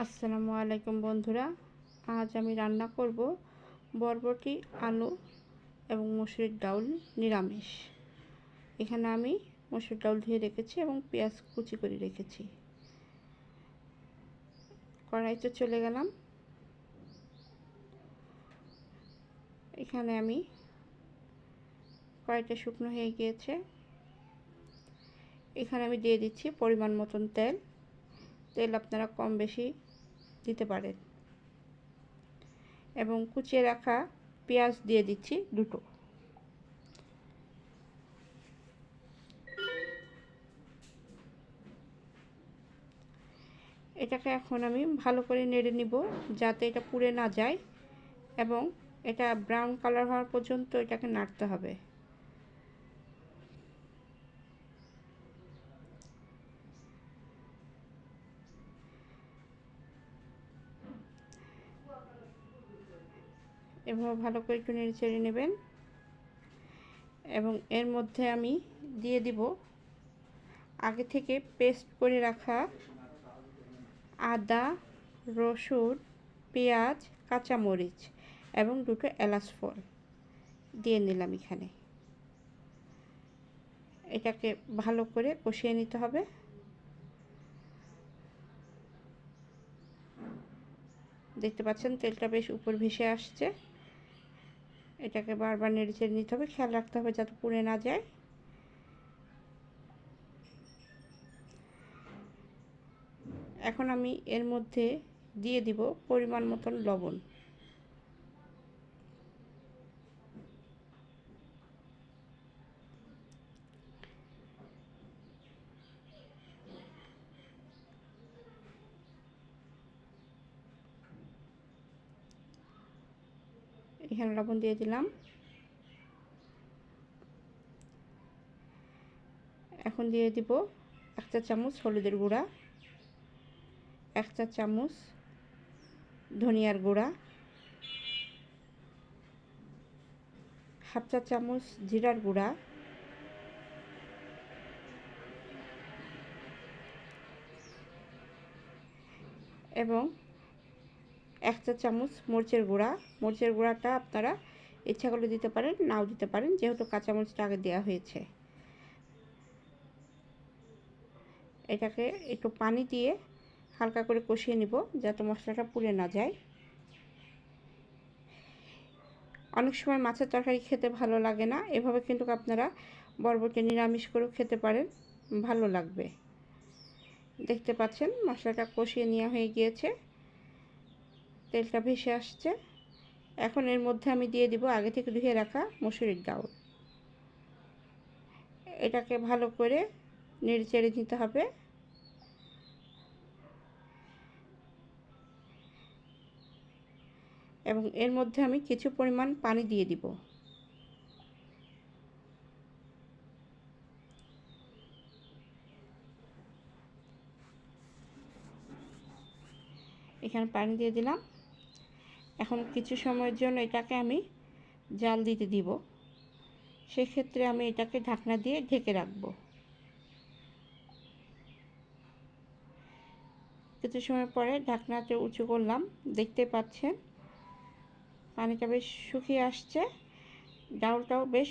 আসসালামু আলাইকুম বন্ধুরা। আজ আমি রান্না করব বরবটি, আলু এবং মসুরির ডাউল নিরামিষ। এখানে আমি মসুর ডাউল ধুয়ে রেখেছি এবং পেঁয়াজ কুচি করে রেখেছি। কড়াইতে চলে গেলাম। এখানে আমি কড়াইটা শুকনো হয়ে গিয়েছে। এখানে আমি দিয়ে দিচ্ছি পরিমাণ মতন তেল। তেল আপনারা কম বেশি দিতে পারেন। এবং কুচিয়ে রাখা পেঁয়াজ দিয়ে দিচ্ছি দুটো। এটাকে এখন আমি ভালো করে নেড়ে নিব যাতে এটা পুড়ে না যায় এবং এটা ব্রাউন কালার হওয়ার পর্যন্ত এটাকে নাড়তে হবে। এভাবে ভালো করে একটু নেড়ে চেড়ে নেবেন। এবং এর মধ্যে আমি দিয়ে দিব আগে থেকে পেস্ট করে রাখা আদা, রসুন, পেঁয়াজ, কাঁচামরিচ এবং দুটো এলাচ ফল দিয়ে নিলাম এখানে। এটাকে ভালো করে কষিয়ে নিতে হবে। দেখতে পাচ্ছেন তেলটা বেশ উপর ভেসে আসছে। এটাকে বারবার নেড়ে চেড়ে নিতে হবে। খেয়াল রাখতে হবে যাতে পুড়ে না যায়। এখন আমি এর মধ্যে দিয়ে দিব পরিমাণ মতন লবণ। এখানে লবণ দিয়ে দিলাম। এখন দিয়ে দিব এক চা চামচ হলুদের গুঁড়া, এক চা চামচ ধনিয়ার গুঁড়া, হাফ চা চামচ জিরার গুঁড়া, এবং এক চা চামচ মরিচের গুঁড়া। মরিচের গুঁড়াটা আপনারা ইচ্ছা করলে দিতে পারেন, নাও দিতে পারেন, যেহেতু কাঁচামরিচটা আগে দেওয়া হয়েছে। এটাকে একটু পানি দিয়ে হালকা করে কষিয়ে নিব, যাতে মশলাটা পুড়ে না যায়। অনেক সময় মাছের তরকারি খেতে ভালো লাগে না, এভাবে কিন্তু আপনারা বরবটি নিরামিষ করেও খেতে পারেন, ভালো লাগবে। দেখতে পাচ্ছেন, মশলাটা কষিয়ে নেওয়া হয়ে গিয়েছে। তেলটা ভেসে আসছে। এখন এর মধ্যে আমি দিয়ে দিব আগে থেকে ধুয়ে রাখা মসুরির ডাউল এটাকে ভালো করে নেড়ে চেড়ে দিতে হবে। এবং এর মধ্যে আমি কিছু পরিমাণ পানি দিয়ে দিব। এখানে পানি দিয়ে দিলাম। এখন কিছু সময়ের জন্য এটাকে আমি জাল দিতে দিব। সেক্ষেত্রে আমি এটাকে ঢাকনা দিয়ে ঢেকে রাখব। কিছু সময় পরে ঢাকনাতে উঁচু করলাম। দেখতে পাচ্ছেন, পানিটা বেশ শুকিয়ে আসছে, ডাউলটাও বেশ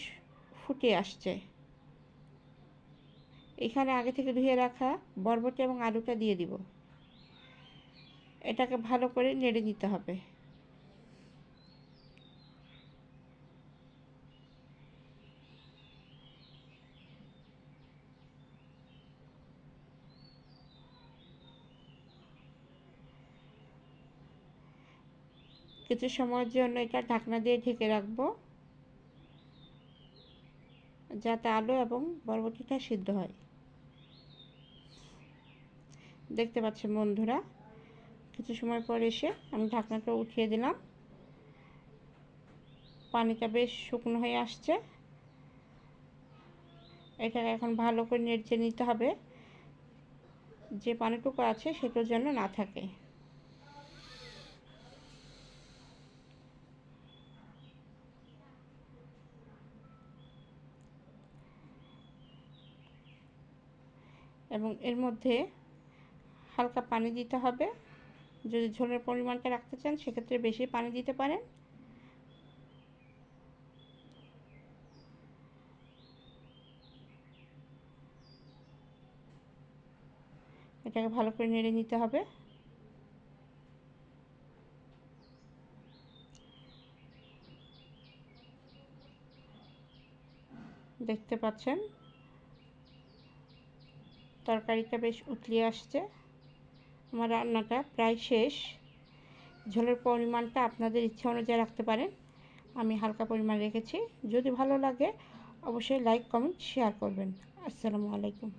ফুটে আসছে। এখানে আগে থেকে ধুয়ে রাখা বরবটি এবং আলুটা দিয়ে দিব। এটাকে ভালো করে নেড়ে নিতে হবে। কিছু সময়ের জন্য এটা ঢাকনা দিয়ে ঢেকে রাখব, যাতে আলু এবং বরবটিটা সিদ্ধ হয়। দেখতে পাচ্ছেন বন্ধুরা, কিছু সময় পর এসে আমি ঢাকনাটা উঠিয়ে দিলাম। পানিটা বেশ শুকনো হয়ে আসছে। এটাকে এখন ভালো করে নেড়ে নিতে হবে। যে পানিটুকু আছে সেটার জন্য না থাকে। এবং এর মধ্যে হালকা পানি দিতে হবে। যদি ঝোলের পরিমাণটা রাখতে চান, সেক্ষেত্রে বেশি পানি দিতে পারেন। এটাকে ভালো করে নেড়ে নিতে হবে। দেখতে পাচ্ছেন? তরকারিটা বেশ উতলিয়ে আসছে। আমার রান্নাটা প্রায় শেষ। ঝোলের পরিমাণটা আপনাদের ইচ্ছা অনুযায়ী রাখতে পারেন। আমি হালকা পরিমাণ রেখেছি। যদি ভালো লাগে, অবশ্যই লাইক কমেন্ট শেয়ার করবেন। আসসালামু আলাইকুম।